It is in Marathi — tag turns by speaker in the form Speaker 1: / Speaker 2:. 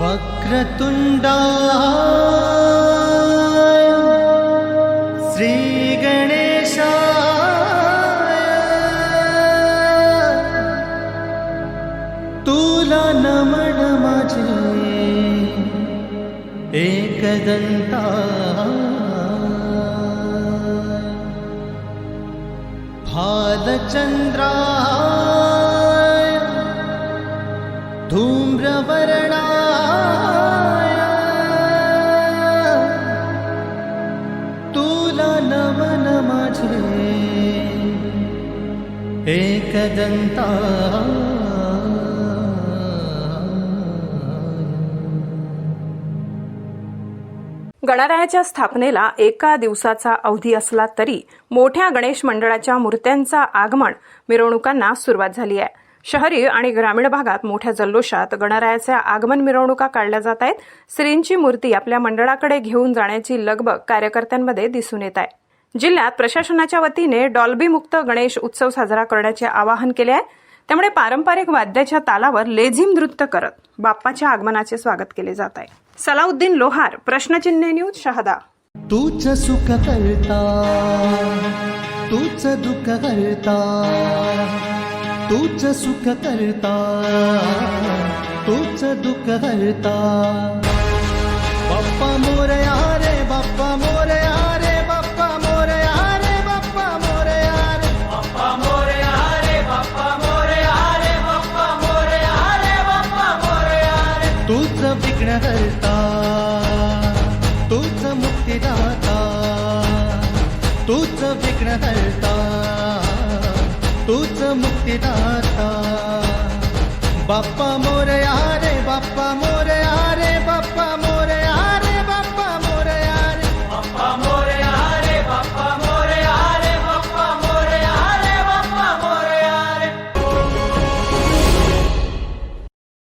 Speaker 1: वक्रतुण्डा श्रीगणेशा तुलनमणमजे एकदन्ता भालचन्द्रा धूम्रवर्णाय। तुला नमन माझे एकदंता
Speaker 2: गणरायाच्या स्थापनेला एका दिवसाचा अवधी असला तरी मोठ्या गणेश मंडळाच्या मूर्त्यांचा आगमन मिरवणुकांना सुरुवात झाली आहे. शहरी आणि ग्रामीण भागात मोठ्या जल्लोषात गणरायाच्या आगमन मिरवणुका काढल्या जात आहेत. श्रींची मूर्ती आपल्या मंडळाकडे घेऊन जाण्याची लगबग कार्यकर्त्यांमध्ये दिसून येत आहे. जिल्ह्यात प्रशासनाच्या वतीने डॉल्बी मुक्त गणेश उत्सव साजरा करण्याचे आवाहन केले आहे. त्यामुळे पारंपरिक वाद्याच्या तालावर लेझिम नृत्य करत बाप्पाच्या आगमनाचे स्वागत केले जात आहे. सलाउद्दीन लोहार प्रश्नचिन्ह न्यूज शहादा.
Speaker 1: तूच सुख करता तूच दुःख करता तूच सुख करता तूच दुःख करता. बाप्पा मोरया रे बाप्पा मोरया रे बाप्पा मोरया रे बाप्पा मोरया रे. बाप्पा मोरया रे बाप्पा मोरया रे बाप्पा मोरया रे बाप्पा मोरया रे. तूच विघ्न करता तूच मुक्तिदाता तूच विघ्न करता. तूच मुक्तीदाता. बाप्पा मोरया रे बाप्पा मोरया.